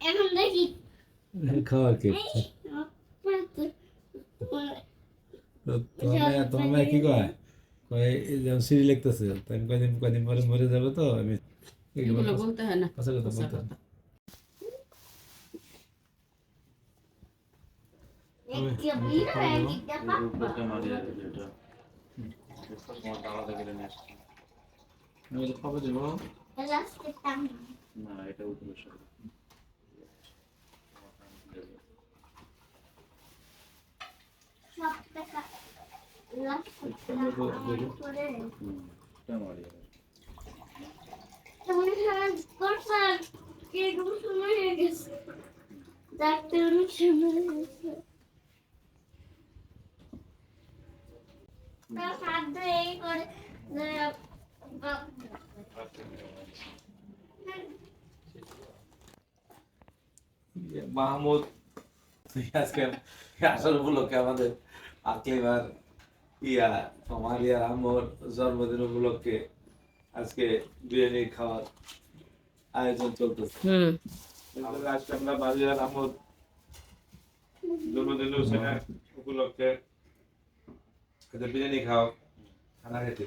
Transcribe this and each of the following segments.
এখন দেখি খাওয়ার কেক তোমার মেয়ে কি কয়? কয় যেমন সিঁড়ি লিখতেছে তো আমি কয়দিন কয়দিন পরে মরে যাবে তো আমি বলতে হয় না। কথা বলতে আমি দেবো? না এটা উপরে সরে। ডাক্তার অনেক সময় তার সাধ্য এই করে মাহমুদ আজকে আসার উপলক্ষে আমাদের আকলিমার ইয়া তোমার ইয়ার আমর জন্মদিন উপলক্ষে আজকে বিরিয়ানি খাওয়ার আয়োজন চলতেছে। আজকে আমরা বাজিয়ার আমর জন্মদিন উপলক্ষে বিরিয়ানি খাও খানা খেতে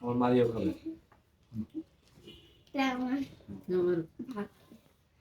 আমার মারিও খাবে আমার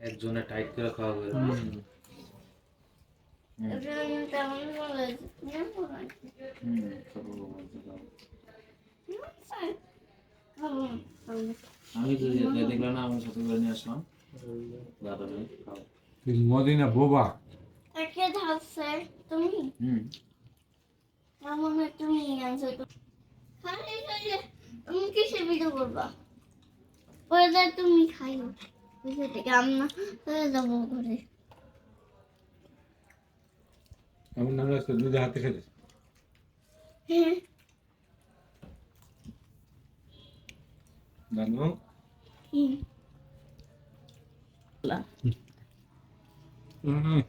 একজনে টাইট করে খাওয়া করে আমি তো যে দেখলাম না আমার সাথে করে নিয়ে আসলাম। দাদা ভাই খাও। মদিনা বোবা। তুমি? হুম। আমার তুমি তুমি কিসে ভিডিও করবা পরে দেয় তুমি খাইও বুঝে থেকে আমরা চলে যাব ঘরে দুধে হাতে হ্যাঁ নানু হুম। হুম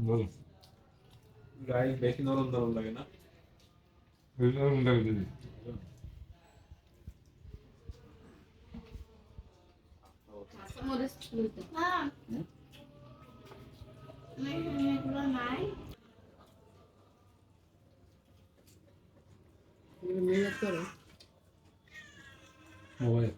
ভালো గాయలు బెకినోళ్ళు ఉన్నారు ఉండగా ఉండదు మొబైల్